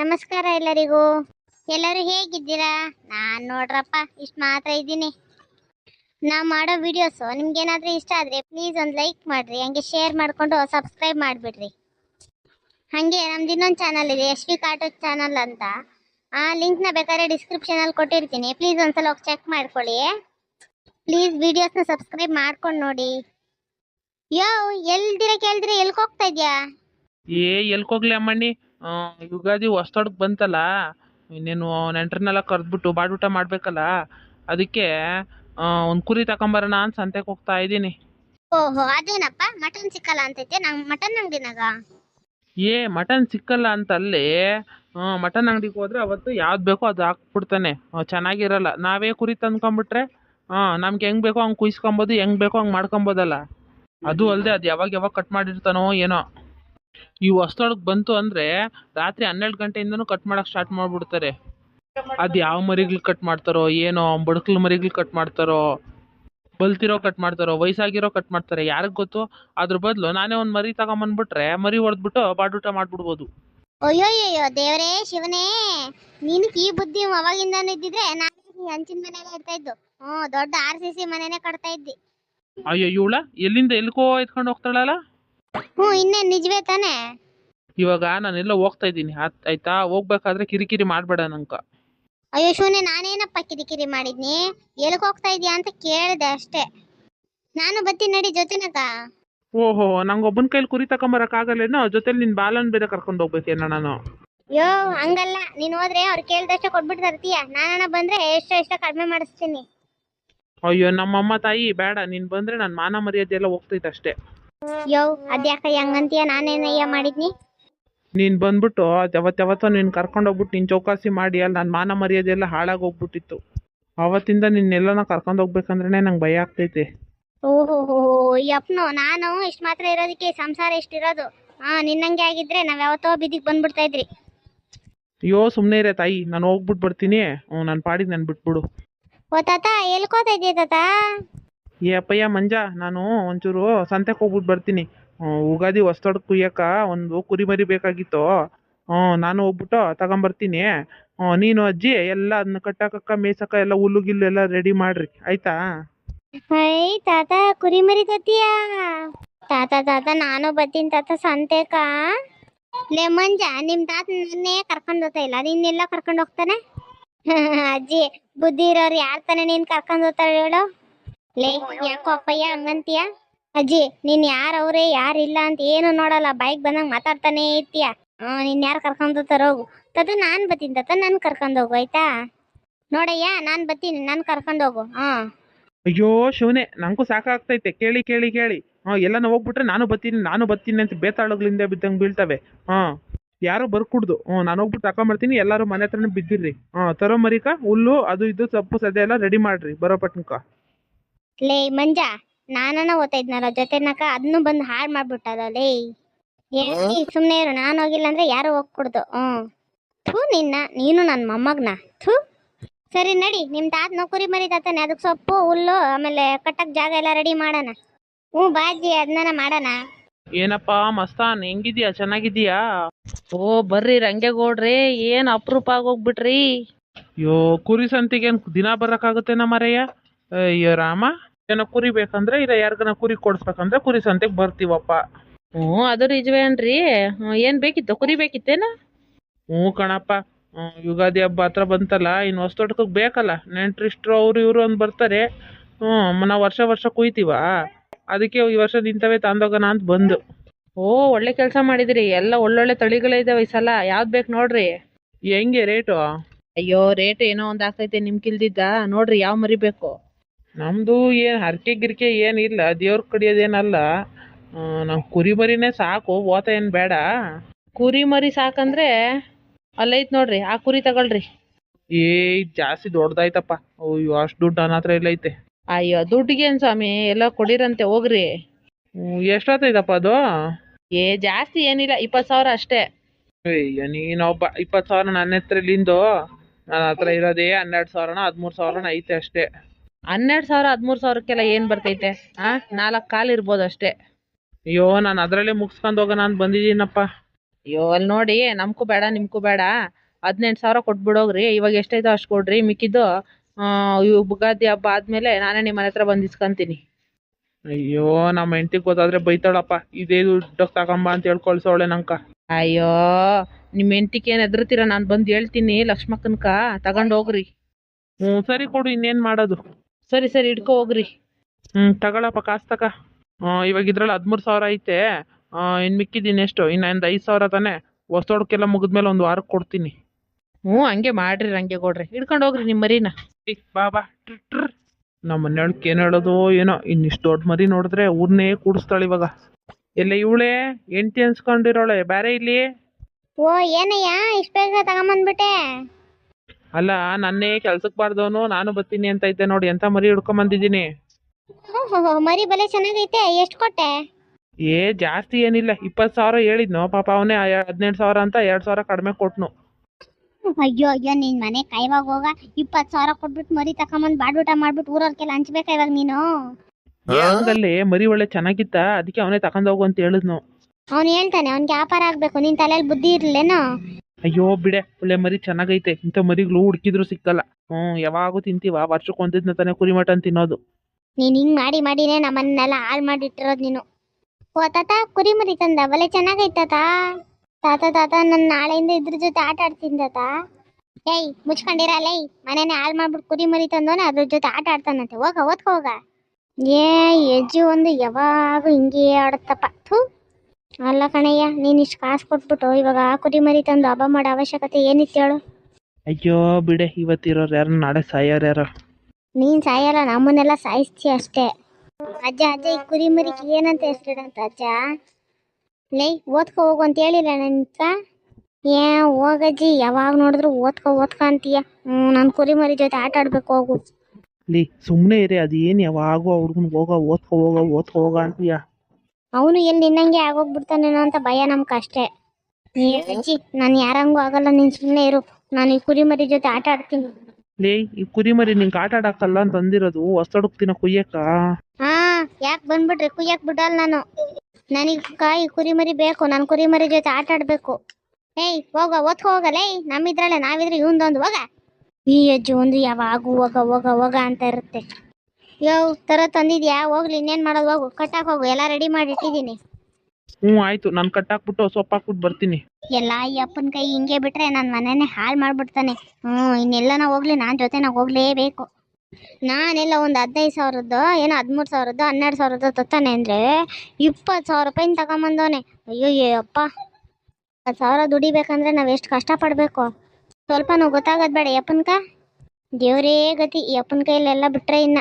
ನಮಸ್ಕಾರ ಎಲ್ಲರಿಗೂ. ಎಲ್ಲರೂ ಹೇಗಿದ್ದೀರಾ? ನಾನು ನೋಡ್ರಪ್ಪ, ಇಷ್ಟು ಮಾತ್ರ ಇದ್ದೀನಿ. ನಾ ಮಾಡೋ ವಿಡಿಯೋಸು ನಿಮ್ಗೇನಾದ್ರೂ ಇಷ್ಟ ಆದರೆ ಪ್ಲೀಸ್ ಒಂದು ಲೈಕ್ ಮಾಡಿರಿ, ಹಂಗೆ ಶೇರ್ ಮಾಡಿಕೊಂಡು ಸಬ್ಸ್ಕ್ರೈಬ್ ಮಾಡಿಬಿಡ್ರಿ. ಹಂಗೆ ನಮ್ದು ಇನ್ನೊಂದು ಚಾನಲ್ ಇದೆ ಎಸ್ ವಿ ಕಾರ್ಟೂನ್ ಚಾನಲ್ ಅಂತ. ಆ ಲಿಂಕ್ನ ಬೇಕಾದ್ರೆ ಡಿಸ್ಕ್ರಿಪ್ಷನಲ್ಲಿ ಕೊಟ್ಟಿರ್ತೀನಿ. ಪ್ಲೀಸ್ ಒಂದ್ಸಲ ಹೋಗಿ ಚೆಕ್ ಮಾಡ್ಕೊಳ್ಳಿ. ಪ್ಲೀಸ್ ವಿಡಿಯೋಸ್ನ ಸಬ್ಸ್ಕ್ರೈಬ್ ಮಾಡ್ಕೊಂಡು ನೋಡಿ. ಯೋ ಎಲ್ದಿರ ಕೇಳಿದ್ರೆ ಎಲ್ಕೋಗ್ತಾ ಇದ್ಯಾ? ಏ ಎಲ್ಕೋಗ್ಲಿ ಅಮ್ಮಣ್ಣಿ? ಯುಗಾದಿ ಹೊಸ್ತೊಡಕ್ ಬಂತಲ್ಲ ಇನ್ನೇನು ನೆಂಟ್ರನ್ನೆಲ್ಲ ಕರೆದ್ಬಿಟ್ಟು ಬಾಡೂಟ ಮಾಡ್ಬೇಕಲ್ಲ ಅದಕ್ಕೆ ಒಂದು ಕುರಿ ತಗೊಂಬರೋಣ ಅಂತ ಸಂತೆಗೆ ಹೋಗ್ತಾ ಇದ್ದೀನಿ. ಓಹೋ ಅದೇನಪ್ಪ? ಮಟನ್ ಸಿಕ್ಕಲ್ಲ ಅಂತೈತೆ? ನಂಗೆ ಮಟನ್ ಅಂಗಡಿನಾಗ? ಏ ಮಟನ್ ಸಿಕ್ಕಲ್ಲ ಅಂತ ಅಲ್ಲಿ ಮಟನ್ ಅಂಗಡಿಗೆ ಹೋದ್ರೆ ಅವತ್ತು ಯಾವ್ದು ಬೇಕೋ ಅದು ಹಾಕ್ಬಿಡ್ತಾನೆ. ಚೆನ್ನಾಗಿರಲ್ಲ. ನಾವೇ ಕುರಿ ತಂದ್ಕೊಂಬಿಟ್ರೆ ಹಾಂ ನಮ್ಗೆ ಹೆಂಗೆ ಬೇಕೋ ಹಂಗೆ ಕುಯ್ಸ್ಕೊಬೋದು ಹೆಂಗೆ ಬೇಕೋ ಹಂಗೆ ಮಾಡ್ಕೊಬೋದಲ್ಲ. ಅದು ಅಲ್ಲದೆ ಅದು ಯಾವಾಗ ಯಾವಾಗ ಕಟ್ ಮಾಡಿರ್ತಾನೋ ಏನೋ. ಈ ಹೊಸ್ತೊಳಗೆ ಬಂತು ಅಂದರೆ ರಾತ್ರಿ ಹನ್ನೆರಡು ಗಂಟೆಯಿಂದನು ಕಟ್ ಮಾಡೋಕೆ ಸ್ಟಾರ್ಟ್ ಮಾಡಿಬಿಡ್ತಾರೆ. ಅದು ಯಾವ ಮರಿಗಳು ಕಟ್ ಮಾಡ್ತಾರೋ ಏನೋ ಬಡ್ಕ್ಲ ಮರಿಗಳು ಕಟ್ ಮಾಡ್ತಾರೋ ಬಲ್ತಿರೋ ಕಟ್ ಮಾಡ್ತಾರೋ ವಯಸ್ಸಾಗಿರೋ ಕಟ್ ಮಾಡ್ತಾರೆ ಯಾರಿಗೆ ಗೊತ್ತು ಅದ್ರ ಬದಲು ನಾನೇ ಒಂದು ಮರಿ ತಗೊಂಬಂದ್ಬಿಟ್ರೆ ಮರಿ ಹೊಡೆದ್ಬಿಟ್ಟು ಬಾಡೂಟ ಮಾಡ್ಬಿಡ್ಬೋದು. ಅಯ್ಯೋಯ್ಯೋ ದೇವರೇ ಶಿವನೇ ನಿನಗೆ ಈ ಬುದ್ಧಿ ಅವಾಗಿಂದ ಇದ್ದಿದ್ರೆ ನಾನು ಹಂಚಿನ ಮನೆಗೆ ಇರ್ತಾ ಇದ್ದು. ಹ್ಞೂ ದೊಡ್ಡ ಆರ್ ಸಿ ಸಿ ಮನೆನೇ ಕಟ್ತಾ ಇದ್ದಿ. ಅಯ್ಯೋ ಇವಳ ಎಲ್ಲಿಂದ ಎಲ್ಕೋ ಎತ್ಕೊಂಡು ಹೋಗ್ತಾಳಲ್ಲ? ಹ್ಞೂ ಇನ್ನೇ ನಿಜವೇ ತಾನೆ? ಇವಾಗ ನಾನೆಲ್ಲ ಹೋಗ್ತಾ ಇದ್ದೀನಿ. ಆಯ್ತಾ? ಹೋಗ್ಬೇಕಾದ್ರೆ ಕಿರಿಕಿರಿ ಮಾಡಬೇಡ ನಂಕ ಅಯ್ಯೋ ಶಿವನೇ ನಾನೇನಪ್ಪ ಕಿರಿಕಿರಿ ಮಾಡಿದ್ನಿ? ಎಲ್ಗೆ ಹೋಗ್ತಾ ಇದೀಯಾ ಅಂತ ಕೇಳಿದೆ ಅಷ್ಟೇ. ನಾನು ಬತ್ತೀನಿ ನಡಿ ಜೊತೆನಕ ಓಹೋ ನಂಗೆ ಒಬ್ಬನ ಕೈಲಿ ಕುರಿ ತಗೊಂಬರಕ್ಕಾಗಲ್ಲೇನೋ ಜೊತೆಲಿ ನಿನ್ ಬಾಲನ್ ಬೇರೆ ಕರ್ಕೊಂಡು ಹೋಗ್ಬೇಕೇನೋ ನಾನು. ಅಯ್ಯೋ ಹಂಗಲ್ಲ. ನೀನ್ ಹೋದ್ರೆ ಅವ್ರು ಕೇಳ್ದಷ್ಟೇ ಕೊಟ್ಬಿಟ್ಟು ತರ್ತೀಯ. ನಾನಣ್ಣ ಬಂದ್ರೆ ಎಷ್ಟೋ ಎಷ್ಟೋ ಕಡಿಮೆ ಮಾಡಿಸ್ತೀನಿ. ಅಯ್ಯೋ ನಮ್ಮಮ್ಮ ತಾಯಿ ಬೇಡ. ನೀನ್ ಬಂದ್ರೆ ನನ್ನ ಮಾನ ಮರ್ಯಾದೆ ಎಲ್ಲ ಹೋಗ್ತೈತೆ ಅಷ್ಟೇ. ಯೋ ಅದ್ಯಾಕ ಹೆಂಗಂತೀಯ ನಾನೇನಯ್ಯ ಮಾಡಿದ್ನಿ? ನೀನು ಬಂದ್ಬಿಟ್ಟು ಯಾವತ್ತ ಯಾವತ್ತೋ ನೀನು ಕರ್ಕೊಂಡು ಹೋಗ್ಬಿಟ್ಟು ನೀನು ಚೌಕಾಸಿ ಮಾಡಿ ಅಲ್ಲಿ ನನ್ನ ಮಾನ ಮರ್ಯಾದೆ ಎಲ್ಲ ಹಾಳಾಗಿ ಹೋಗ್ಬಿಟ್ಟಿತ್ತು. ಅವತ್ತಿಂದ ನಿನ್ನೆಲ್ಲನ ಕರ್ಕೊಂಡು ಹೋಗ್ಬೇಕಂದ್ರೆ ನಂಗೆ ಭಯ ಆಗ್ತೈತೆ. ಓಹೋ ಯಪ್ನೋ ನಾನು ಇಷ್ಟು ಮಾತ್ರ ಇರೋದಕ್ಕೆ ಸಂಸಾರ ಇಷ್ಟಿರೋದು ಹಾ ನಿನ್ನಂಗೆ ಆಗಿದ್ರೆ ನಾವ್ ಯಾವತ್ತೋ ಬೀದಿಗೆ ಬಂದ್ಬಿಡ್ತಾ ಇದ್ರಿ. ಅಯ್ಯೋ ಸುಮ್ಮನೆ ಇರೇ ತಾಯಿ ನಾನು ಹೋಗ್ಬಿಟ್ಟು ಬರ್ತೀನಿ. ನಾನು ನನ್ನ ಪಾಡಿಗೆ ನಾನು ಬಿಟ್ಬಿಡು. ಓ ತಾತ ಎಲ್ಕೋತಾ ಇದೆಯಾ ತಾತ? ಏ ಅಪ್ಪಯ್ಯ, ಮಂಜ, ನಾನು ಒಂಚೂರು ಸಂತೆಗೆ ಹೋಗ್ಬಿಟ್ಟು ಬರ್ತೀನಿ. ಉಗಾದಿ ಹೊಸ್ದೊಡ್ ಕುಯ್ಯಕ್ಕ ಒಂದು ಕುರಿ ಮರಿ ಬೇಕಾಗಿತ್ತು. ಹ್ಞೂ ನಾನು ಹೋಗ್ಬಿಟ್ಟು ತಗೊಂಬರ್ತೀನಿ. ಹ್ಞೂ ನೀನು ಅಜ್ಜಿ ಎಲ್ಲ ಅದನ್ನ ಕಟ್ಟಾಕಕ್ಕ ಮೇಯ್ಸಕ್ಕ ಎಲ್ಲ ಹುಲ್ಲು ಗಿಲ್ಲು ಎಲ್ಲ ರೆಡಿ ಮಾಡ್ರಿ. ಆಯ್ತಾ? ಹೈ, ತಾತ ಕುರಿ ಮರಿ ತತ್ತೀಯಾ? ತಾತ ತಾತ, ನಾನು ಬರ್ತೀನಿ ತಾತ ಸಂತೆಕ. ಲೇ, ಮಂಜ, ನಿಮ್ ತಾತ ನನ್ನೇ ಕರ್ಕೊಂಡ್ ಹೋಗ್ತಾ ಇಲ್ಲ. ನಿನ್ನೆಲ್ಲ ಕರ್ಕೊಂಡು ಹೋಗ್ತಾನೆ? ಅಜ್ಜಿ, ಬುದ್ಧಿ ಇರೋರು ಯಾರ್ ತಾನೆ ನೀನ್ ಕರ್ಕೊಂಡ್ ಹೋಗ್ತಾಳೆ ಹೇಳು. ಲೇ ಯಾಕೋ ಅಪ್ಪಯ್ಯ ಹಂಗಂತೀಯ? ಅಜ್ಜಿ ನೀನ್ ಯಾರ್ ಅವ್ರೆ ಯಾರ ಇಲ್ಲ ಅಂತ ಏನು ನೋಡಲ್ಲ ಬೈಕ್ ಬಂದಂಗ್ ಮಾತಾಡ್ತಾನೆ ಇರ್ತೀಯ. ಹ್ಮ್ ನೀನ್ ಯಾರು ಕರ್ಕೊಂಡ್ ತರ ಹೋಗು. ತದ ನಾನ್ ಬತ್ತೀನಿ ತದ ನನ್ ಕರ್ಕೊಂಡ್ ಹೋಗು ಆಯ್ತಾ? ನೋಡಯ್ಯ ನಾನ್ ಬತ್ತೀನಿ ನನ್ ಕರ್ಕೊಂಡ್ ಹೋಗು ಹಾ ಅಯ್ಯೋ ಶಿವನೆ ನಂಗೂ ಸಾಕಾಗ್ತೈತೆ. ಕೇಳಿ ಕೇಳಿ ಕೇಳಿ. ಆ ಎಲ್ಲನ ಹೋಗ್ಬಿಟ್ರೆ ನಾನು ಬತ್ತೀನಿ ನಾನು ಬತ್ತೀನಿ ಅಂತ ಬೇತಾಳುಗಳಿಂದ ಬಿದ್ದಂಗೆ ಬೀಳ್ತವೆ. ಹ ಯಾರು ಬರ್ಕೂಡ್ದು. ಹ್ಮ್ ನಾನು ಹೋಗ್ಬಿಟ್ಟು ತಗೊಂಬರ್ತೀನಿ ಎಲ್ಲರೂ ಮನೆ ಹತ್ರನೇ ಬಿದ್ದಿರ್ರಿ. ಹಾಂ ತರೋ ಮರಿಕ ಹುಲ್ಲು ಅದು ಇದು ಸೊಪ್ಪು ಸದ್ಯ ಎಲ್ಲ ರೆಡಿ ಮಾಡ್ರಿ ಬರೋ ಪಟ್ನಕ. ಲೇ ಮಂಜ ನಾನನ ಓದ್ತಾ ಇದ್ನಲ್ಲ ಜೊತೆನಕ ಅದನ್ನು ಬಂದು ಹಾಳು ಮಾಡ್ಬಿಟ್ಟದ ಲೇ. ಏ ಸುಮ್ಮನೆ ಇರು ನಾನು ಹೋಗಿಲ್ಲ ಅಂದ್ರೆ ಯಾರು ಹೋಗ್ಕೊಡ್ದು ಹ್ಞೂ. ಥೂ ನಿನ್ನ ನೀನು ನನ್ನ ಮೊಮ್ಮಗ್ನ ಥೂ. ಸರಿ ನಡಿ ನಿಮ್ಮ ತಾತ ನೌಕರಿ ಮರಿ ತಾತಾನೆ ಅದಕ್ಕೆ ಸೊಪ್ಪು ಹುಲ್ಲು ಆಮೇಲೆ ಕಟ್ಟಕ್ ಜಾಗ ಎಲ್ಲ ರೆಡಿ ಮಾಡೋಣ. ಹ್ಞೂ ಬಾಜಿ ಅದನ್ನ ಮಾಡೋಣ. ಏನಪ್ಪ ಮಸ್ತಾನ್ ಹೆಂಗಿದ್ಯಾ ಚೆನ್ನಾಗಿದ್ಯಾ? ಓ ಬರ್ರಿ ರಂಗೇಗೌಡ್ರಿ ಏನ್ ಅಪರೂಪ ಆಗೋಗ್ಬಿಟ್ರಿ? ಅಯ್ಯೋ ಕುರಿ ಸಂತಿಗೆ ಏನ್ ದಿನ ನಮ್ಮ ಮರಯ್ಯ? ಅಯ್ಯೋ ರಾಮ ಏನ ಕುರಿ ಬೇಕಂದ್ರೆ ಇಲ್ಲ ಯಾರಿಗನ ಕುರಿ ಕೊಡ್ಸ್ಬೇಕಂದ್ರೆ ಕುರಿ ಸಂತೆಗೆ ಬರ್ತೀವಪ್ಪ. ಹ್ಞೂ ಅದು ನಿಜವೇನ್ರಿ? ಏನು ಏನ್ ಬೇಕಿತ್ತು? ಕುರಿ ಬೇಕಿತ್ತೇನ? ಹ್ಞೂ ಕಣಪ್ಪ ಹ್ಮ್, ಯುಗಾದಿ ಹಬ್ಬ ಹತ್ರ ಬಂತಲ್ಲ ಇನ್ನು ಹೊಸ್ತೋಟಕ್ಕೆ ಬೇಕಲ್ಲ ನೆಂಟ್ರಿಷ್ಟ್ರು ಅವ್ರು ಇವರು ಅಂತ ಬರ್ತಾರೆ ಹ್ಞೂ ನಾವು ವರ್ಷ ವರ್ಷ ಕುಯ್ತೀವ? ಅದಕ್ಕೆ ಈ ವರ್ಷ ನಿಂತವೇ ತಂದೋಗೋಣ ಅಂತ ಬಂದು. ಓ ಒಳ್ಳೆ ಕೆಲಸ ಮಾಡಿದಿರಿ ಎಲ್ಲ ಒಳ್ಳೊಳ್ಳೆ ತಳಿಗಳೇ ಇದಾವೆ ಈ ಸಲ ಯಾವ್ದು ಬೇಕು ನೋಡ್ರಿ? ಹೆಂಗೆ ರೇಟು? ಅಯ್ಯೋ ರೇಟ್ ಏನೋ ಒಂದು ಆಗ್ತೈತೆ ನಿಮ್ಗಿಲ್ದಿದ್ದ ನೋಡ್ರಿ ಯಾವ ಮರಿ ಬೇಕು. ನಮ್ಮದು ಏನು ಹರಕೆ ಗಿರಿಕೆ ಏನಿಲ್ಲ ದೇವ್ರ ಕಡಿಯೋದೇನಲ್ಲ ನಾವು ಕುರಿ ಮರಿನೇ ಸಾಕು ಓತ ಏನು ಬೇಡ. ಕುರಿ ಮರಿ ಸಾಕಂದ್ರೆ ಅಲ್ಲೈತ್ ನೋಡ್ರಿ ಆ ಕುರಿ ತಗೊಳ್ರಿ. ಏ ಇದ್ ಜಾಸ್ತಿ ದೊಡ್ಡದಾಯ್ತಪ್ಪ. ಅಯ್ಯೋ ಅಷ್ಟು ದುಡ್ಡು ನನ್ನ ಹತ್ರ ಎಲ್ಲೈತೆ ಅಯ್ಯೋ ದುಡ್ಡಿಗೇನ್ ಸ್ವಾಮಿ ಎಲ್ಲ ಕೊಡಿರಂತೆ ಹೋಗ್ರಿ. ಹ್ಮ್, ಎಷ್ಟಾತೈತಪ್ಪ ಅದು? ಏ ಜಾಸ್ತಿ ಏನಿಲ್ಲ ಇಪ್ಪತ್ತು ಸಾವಿರ ಅಷ್ಟೇ. ಅಯ್ಯ ನೀನೊಬ್ಬ ಇಪ್ಪತ್ತು ಸಾವಿರ ನನ್ನ ಹತ್ರಲಿಂದು ನನ್ನ ಹತ್ರ ಇರೋದೇ ಹನ್ನೆರಡು ಸಾವಿರನ ಹದಿಮೂರು ಸಾವಿರನ ಐತೆ ಅಷ್ಟೇ. ಹನ್ನೆರಡು ಸಾವಿರ ಹದಿಮೂರು ಸಾವಿರಕ್ಕೆಲ್ಲ ಏನು ಬರ್ತೈತೆ? ಆ? ನಾಲ್ಕು ಕಾಲು ಇರ್ಬೋದು ಅಷ್ಟೇ. ಅಯ್ಯೋ ನಾನು ಅದರಲ್ಲೇ ಮುಗಿಸ್ಕೊಂಡು ಹೋಗೋಣ ಅಂತ ಬಂದಿದ್ದೀನಪ್ಪ. ಅಯ್ಯೋ ಅಲ್ಲಿ ನೋಡಿ ನಮಗೂ ಬೇಡ ನಿಮಗೂ ಬೇಡ. ಹದಿನೆಂಟು ಸಾವಿರ ಕೊಟ್ಬಿಡೋಗ್ರಿ. ಇವಾಗ ಎಷ್ಟೈತೋ ಅಷ್ಟು ಕೊಡ್ರಿ. ಮಿಕ್ಕಿದ್ದು ಉಗಾದಿ ಹಬ್ಬ ಆದಮೇಲೆ ನಾನೇ ನಿಮ್ಮ ಮನೆ ಹತ್ರ ಬಂದು ಇಸ್ಕೊಂತೀನಿ. ಅಯ್ಯೋ ನಮ್ಮ ಹೆಂಡತಿಗೆ ಗೊತ್ತಾದ್ರೆ ಬೈತಾಳಪ್ಪ. ಇದೇ ದುಡ್ಡಕ್ಕೆ ತಗೊಂಬ ಅಂತ ಹೇಳಿ ಕಳ್ಸೋಳೆ ನಂಕ. ಅಯ್ಯೋ ನಿಮ್ಮ ಹೆಂಡ್ತಿಗೆ ಏನು ಹೆದರ್ತೀರ? ನಾನು ಬಂದು ಹೇಳ್ತೀನಿ ಲಕ್ಷ್ಮಕ್ಕನಕ. ತಗೊಂಡು ಹೋಗ್ರಿ. ಹ್ಞೂ ಸರಿ ಕೊಡು ಇನ್ನೇನು ಮಾಡೋದು? ಸರಿ ಸರಿ ಇಟ್ಕೊ ಹೋಗ್ರಿ. ಹ್ಞೂ ತಗೊಳಪ್ಪ ಕಾಸು ತಕ ಇವಾಗ ಇದ್ರಲ್ಲಿ ಹದಿಮೂರು ಸಾವಿರ ಐತೆ. ಇನ್ನು ಮಿಕ್ಕಿದ್ದೀನಿ ಎಷ್ಟು? ಇನ್ನು ಒಂದು ಐದು ಸಾವಿರ ತಾನೆ. ಮುಗಿದ ಮುಗಿದ್ಮೇಲೆ ಒಂದು ವಾರಕ್ಕೆ ಕೊಡ್ತೀನಿ. ಹ್ಞೂ ಹಂಗೆ ಮಾಡ್ರಿ ಹಂಗೆ ಕೊಡ್ರಿ. ಹಿಡ್ಕೊಂಡು ಹೋಗ್ರಿ ನಿಮ್ಮ ಮರಿನ. ಬಾಬಾ ಬಾ ಬಾ. ಟ್ರ್ ಟ್ರ್. ನಮ್ಮ ಮನೆಯೊಳಕ್ ಏನು ಹೇಳೋದು ಏನೋ. ಇನ್ನಿಷ್ಟು ದೊಡ್ಡ ಮರಿ ನೋಡಿದ್ರೆ ಊರ್ನೇ ಕೂಡಿಸ್ತಾಳೆ ಇವಾಗ. ಎಲ್ಲ ಇವಳೆ? ಹೆಂಡ್ತಿ ಅನ್ಸ್ಕೊಂಡಿರೋಳೆ. ಬೇರೆ ಇಲ್ಲಿ? ಓ ಏನಯ್ಯ? ಇಷ್ಟ ಬೇಗ ತಗೊಂಬಂದ್ಬಿಟ್ಟೆ. ಅಲ್ಲ ನನ್ನೇ ಕೆಲ್ಸಕ್ಕೆ ಬಾರ್ದವನು ನಾನು ಬರ್ತೀನಿ ಅಂತ ಇದ್ದೆ ನೋಡಿ ಎಂತ ಮರಿ ಹಿಡ್ಕೊಂಬಂದಿದ್ದೀನಿ ಓಹೋ ಮರಿ ಬಲೆ ಚೆನ್ನಾಗೈತೆ ಎಷ್ಟು ಕೊಟ್ಟೆ? ಏ ಜಾಸ್ತಿ ಏನಿಲ್ಲ ಇಪ್ಪತ್ತು ಸಾವಿರ ಹೇಳಿದ್ನು ಪಾಪ ಅವನೇ ಹದಿನೆಂಟು ಸಾವಿರ ಅಂತ ಎರಡು ಸಾವಿರ ಕಡಿಮೆ ಕೊಟ್ನು. ಅಯ್ಯೋ ಅಯ್ಯೋ ನಿನ್ ಮನೆ ಕೈವಾಗ ಹೋಗ ಇಪ್ಪತ್ತು ಸಾವಿರ ಕೊಟ್ಬಿಟ್ಟು ಮರಿ ತಗೊಂಬಂದು ಬಾಡ್ಬಿಟ ಮಾಡ್ಬಿಟ್ಟು ಊರವ್ರಿಗೆಲ್ಲ ಹಂಚ್ಬೇಕಾ ಇವಾಗ ನೀನು? ಅಲ್ಲಿ ಮರಿ ಒಳ್ಳೆ ಚೆನ್ನಾಗಿತ್ತ ಅದಕ್ಕೆ ಅವನೇ ತಕೊಂಡ್ ಹೋಗು ಅಂತ ಹೇಳಿದ್ನು. ಅವ್ನು ಹೇಳ್ತಾನೆ ಅವ್ನಿಗೆ ವ್ಯಾಪಾರ ಆಗ್ಬೇಕು ನಿನ್ ತಲೆಯಲ್ಲಿ ಬುದ್ಧಿ ಇರ್ಲೇನೋ? ಅಯ್ಯೋ ಬಿಡೆ, ಒಳ್ಳೆ ಮರಿ ಚೆನ್ನಾಗೈತೆ. ಇಂಥ ಮರಿಗಳು ಹುಡುಕಿದ್ರು ಸಿಕ್ಕಲ್ಲ. ಹ್ಮ್ ಯಾವಾಗೂ ತಿಂತೀವ? ವರ್ಷಕ್ಕೆ ಒಂದಿದ್ನ ತಾನೇ ಕುರಿ ಮಟನ್ ತಿನ್ನೋದು. ನೀನ್ ಹಿಂಗ್ ಮಾಡಿ ಮಾಡಿನೇ ನಮ್ಮನ್ನೆಲ್ಲ ಹಾಳು ಮಾಡಿಟ್ಟಿರೋದು ನೀನು. ಓ, ತಾತ, ಕುರಿ ಮರಿ ತಂದ? ಒಲೆ ಚೆನ್ನಾಗೈತ, ತಾತ. ತಾತ ನನ್ ನಾಳೆಯಿಂದ ಇದ್ರ ಜೊತೆ ಆಟ ಆಡ್ತೀನಿ, ತಾತ. ಏಯ್ ಮುಚ್ಕೊಂಡಿರಲ್ಲ ಏಯ್ ಮನೇನೆ ಹಾಳು ಮಾಡ್ಬಿಟ್ಟು ಕುರಿ ಮರಿ ತಂದೋನೆ ಅದ್ರ ಜೊತೆ ಆಟ ಆಡ್ತಾನಂತೆ. ಹೋಗ, ಓದ್ಕೋ, ಹೋಗ. ಏ ಹೆಜ್ಜೆ ಒಂದು ಯಾವಾಗ ಹಿಂಗೇ ಆಡುತ್ತಪ್ಪ. ಥೂ. ಅಲ್ಲ ಕಣಯ್ಯ ನೀನ್ ಇಷ್ಟು ಕಾಸು ಕೊಟ್ಬಿಟ್ಟು ಇವಾಗ ಕುರಿ ಮರಿ ತಂದು ಹಬ್ಬ ಮಾಡೋ ಅವಶ್ಯಕತೆ ಏನಿತ್ತು ಹೇಳು? ಅಯ್ಯೋ ಬಿಡೆ ಇವತ್ತಿರೋರು ಯಾರು? ನಾಳೆ ಸಾಯೋರು ಯಾರು? ನೀನ್ ಸಾಯಲ್ಲ ನಮ್ಮನ್ನೆಲ್ಲ ಸಾಯಿಸ್ತಿ ಅಷ್ಟೇ. ಅಜ್ಜ ಅಜ್ಜ ಈ ಕುರಿ ಮರಿಗೆ ಏನಂತ ಹೆಸರಿಡಂತ ಅಜ್ಜ? ಲೇ ಓದ್ಕೊ ಹೋಗು ಅಂತ ಹೇಳಿಲ್ಲ ನನ್ಕ ಏ ಹೋಗಜ್ಜಿ ಯಾವಾಗ ನೋಡಿದ್ರು ಓದ್ಕೊ ಓದ್ಕೊ ಅಂತೀಯ. ಹ್ಞೂ ನಾನು ಕುರಿ ಮರಿ ಜೊತೆ ಆಟ ಆಡ್ಬೇಕು ಹೋಗು. ಲೇ ಸುಮ್ಮನೆ ಇರಿ ಅದೇನು ಯಾವಾಗೂ ಅವ್ರಿಗೂ ಹೋಗ ಓದ್ಕೊ ಹೋಗ ಓದ್ಕೊ ಹೋಗ ಅಂತೀಯ? ಅವನು ಎಲ್ಲಿ ನಿನ್ನಂಗೆ ಆಗೋಗ್ಬಿಡ್ತಾನೇನೋ ಅಂತ ಭಯ ನಮ್ಗೆ ಅಷ್ಟೇ. ಅಜ್ಜಿ ನಾನು ಯಾರಂಗೂ ಆಗಲ್ಲ ನಿನ್ ಸುಮ್ಮನೆ ಇರು. ನಾನು ಈ ಕುರಿಮರಿ ಜೊತೆ ಆಟ ಆಡ್ತೀನಿ. ಲೇ ಈ ಕುರಿಮರಿ ನಿಂಗೆ ಆಟ ಆಡಕ್ಕಲ್ಲ ಅಂತ ಅಂದಿರೋದು ಹೊಸದೊಡಗ್ತಿನ ಕುಯ್ಯಕ್ಕ? ಹಾ ಯಾಕೆ ಬಂದ್ಬಿಟ್ರಿ ಕುಯ್ಯಕ್ ಬಿಡಲ್ಲ ನಾನು. ನನಗೆ ಕಾಯಿ ಕುರಿಮರಿ ಬೇಕು ನಾನು ಕುರಿಮರಿ ಜೊತೆ ಆಟ ಆಡ್ಬೇಕು. ಏಯ್ ಹೋಗ ಓದ್ಕೊ ಹೋಗಲೇ ನಮ್ಮಿದ್ರಲ್ಲ ನಾವಿದ್ರೆ ಇವಂದೊಂದು ಹೋಗ. ಈ ಅಜ್ಜಿ ಒಂದು ಯಾವಾಗ ಹೋಗ ಹೋಗ ಹೋಗ ಅಂತ ಇರುತ್ತೆ. ಯೋ ತರ ತಂದಿದ್ಯಾ? ಹೋಗ್ಲಿ ಇನ್ನೇನ್ ಮಾಡೋದು ಹೋಗು. ಕಟ್ಟಾಕ್ ಹೋಗು. ಎಲ್ಲ ರೆಡಿ ಮಾಡಿ ಇಟ್ಟಿದ್ದೀನಿ. ಹ್ಞೂ ಆಯ್ತು. ನಾನು ಕಟ್ಟಾಕ್ಬಿಟ್ಟು ಸೊಪ್ಪು ಹಾಕ್ಬಿಟ್ಟು ಬರ್ತೀನಿ. ಎಲ್ಲ ಈ ಅಪ್ಪನ ಕೈ ಹಿಂಗೆ ಬಿಟ್ರೆ ನನ್ನ ಮನೇನೆ ಹಾಳು ಮಾಡ್ಬಿಡ್ತಾನೆ. ಹ್ಞೂ ಇನ್ನೆಲ್ಲನ ಹೋಗ್ಲಿ. ನಾನು ನಾವು ಹೋಗ್ಲೇಬೇಕು. ನಾನೆಲ್ಲ ಒಂದು ಹದಿನೈದು ಸಾವಿರದ್ದು ಏನೋ ಹದಿಮೂರು ಸಾವಿರದ್ದು ಹನ್ನೆರಡು ಸಾವಿರದ್ದು ತತ್ತಾನೆ ಅಂದರೆ ಇಪ್ಪತ್ತು ಸಾವಿರ ರೂಪಾಯಿನ ತಗೊಂಬಂದವನೆ. ಅಯ್ಯೋ ಏ ಅಪ್ಪ. ಇಪ್ಪತ್ತು ಸಾವಿರ ದುಡಿಬೇಕಂದ್ರೆ ನಾವು ಎಷ್ಟು ಕಷ್ಟಪಡಬೇಕು? ಸ್ವಲ್ಪನೂ ಗೊತ್ತಾಗೋದು ಬೇಡ ಯಪ್ಪನ್ಕ ದೇವರೇ ಗತಿ. ಈ ಅಪ್ಪನ ಕೈಯಲ್ಲೆಲ್ಲ ಬಿಟ್ರೆ ಇನ್ನ.